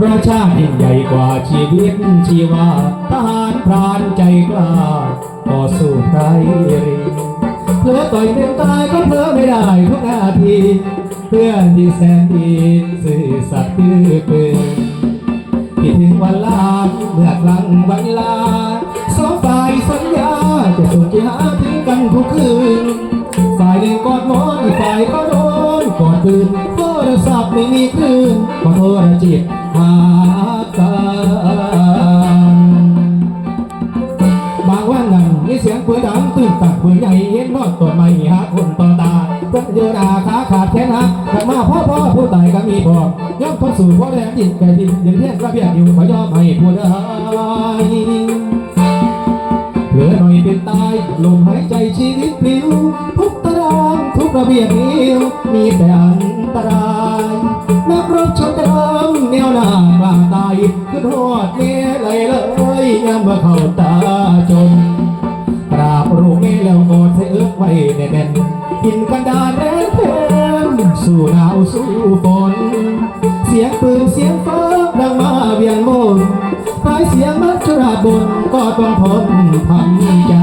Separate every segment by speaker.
Speaker 1: ประชาติยิ่งใหญ่กว่าชีวิตชีวาทหารพรานใจกล้าต่อสู้ไพรรีเพื่อต่อยเป็นตายก็เพื่อไม่ได้ทุกนาที เพื่อนที่แสนดีสื่อสัตย์คือเกินคิดถึงวันลาเมื่อครั้งวันลาสองฝ่ายสัญญาจะส่งที่หาถึงกันทุกคืนฝ่ายหนึ่งกอดหมอนอีกฝ่ายก็โดนกอดปืน ศัพท์ไม่มีคลื่นขอโทรจิตหากันบางวันนั้นมีเสียงปืนดังตื่นตักปืนใหญ่เห็นนอดตัวไม่หาคนต่อตาเพื่อนเดินอาขาขาดแขนหักแต่มาพ่อพ่อผู้ตายก็มีบอกย่อมทนสู่พ่อแรงจิตแก่ดินยังเพียงระเบียบอยู่ขอยอมให้ผู้ใดเหลือหน่อยเป็นตายลมหายใจชีวิตปลิวทุกตารางทุกระเบียบนิ้วมีแต่อันตรายายขึ้นหอดเมียไหลเลยยามเมื่อเข้าตาจนกราบรูปนี้แล้วกอดใส่เอื้อไว้แน่นกินกันดานแรงเพมสู้หนาวสู้ฝนเสียงปืนเสียงฟ้าดังมาเวียนโมนปลายเสียงมัจจุราชบนก็ต้องทนทำใจ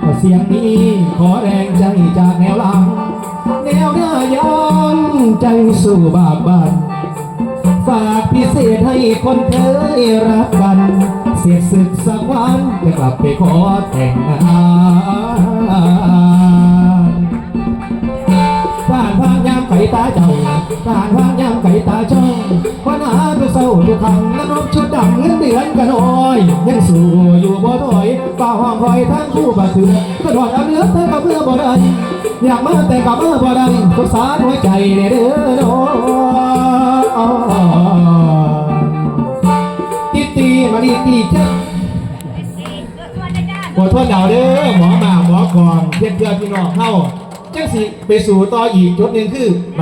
Speaker 1: เพราะเสียงนี้ขอแรงใจจากแนวหลังแนวหน้ายังใจสู้บากบัน ฝากพิเศษให้คนเคยรักกัน เสียศึกสักวันจะกลับไปขอแต่งงานผ่านผ่ายามไก่ตาเจ้าผ่านผ่ายามไก่ตาจ้องปัญหาทุกเศร้าทุกคำนักรบชุดดำเงินเดือนกันน้อยยังสู้อยู่บ่ถอยฝ่าห้องคอยทั้งคู่บาดเถื่อนก็ถอดเอาเนื้อเธอกับเพื่อบ่ได้อยากมาแต่กับเมื่อบ่ได้สงสารหัวใจเนี่ยเด้อน้อง มาดีตีเจ้าขอโทษดาวเด้อหมอมาหมอกรเพื่อนเพื่อนพี่น้องเข้าจังสิไปสู่ต่ออีกจุดหนึ่งคือ